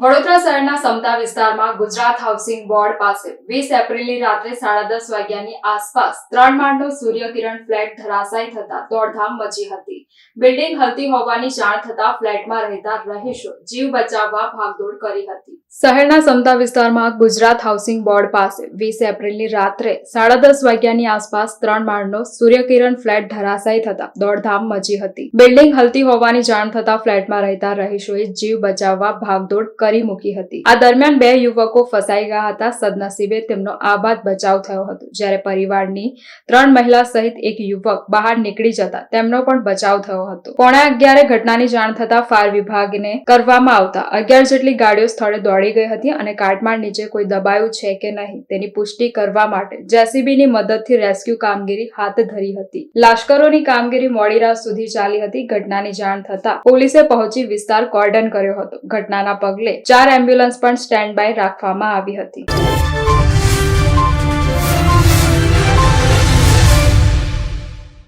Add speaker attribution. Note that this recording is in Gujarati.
Speaker 1: વડોદરા શહેરના સમતા વિસ્તારમાં ગુજરાત હાઉસિંગ બોર્ડ પાસે વીસ એપ્રિલની રાત્રે સાડા દસ વાગ્યાની આસપાસ ત્રણ માળનો સૂર્યકિરણ ફ્લેટ ધરાશાય થતા દોડધામ મચી હતી. બિલ્ડિંગ હલતી હોવાની જાણ થતા ફ્લેટમાં રહેતા રહીશો જીવ બચાવવા ભાગદોડ કરી હતી. શહેરના સમતા વિસ્તારમાં ગુજરાત હાઉસિંગ બોર્ડ પાસે વીસ એપ્રિલની રાત્રે સાડા દસ વાગ્યાની આસપાસ ત્રણ માળનો સૂર્યકિરણ ફ્લેટ ધરાશાય થતા દોડધામ મચી હતી. બિલ્ડિંગ હલતી હોવાની જાણ થતા ફ્લેટમાં રહેતા રહીશોએ જીવ બચાવવા ભાગદોડ કરી મૂકી હતી. આ દરમિયાન બે યુવકો ફસાઈ ગયા હતા. સદનસીબે તેમનો આબાદ બચાવ થયો હતો. જ્યારે પરિવારની ત્રણ મહિલા સહિત એક યુવક બહાર નીકળી જતા તેમનો પણ બચાવ થયો હતો. પોણા અગિયારે ઘટનાની જાણ થતા ફાયર વિભાગને કરવામાં આવતા અગિયાર જેટલી ગાડીઓ સ્થળે દોડી ગઈ હતી અને કાટમાળ નીચે કોઈ દબાયું છે કે નહીં તેની પુષ્ટિ કરવા માટે જેસીબીની મદદથી રેસ્ક્યુ કામગીરી હાથ ધરી હતી. લાશ્કરોની કામગીરી મોડી રાત સુધી ચાલી હતી. ઘટનાની જાણ થતા પોલીસે પહોંચી વિસ્તાર કોર્ડન કર્યો હતો. ઘટનાના પગલે ચાર એમ્બ્યુલન્સ પણ સ્ટેન્ડ બાય રાખવામાં આવી હતી.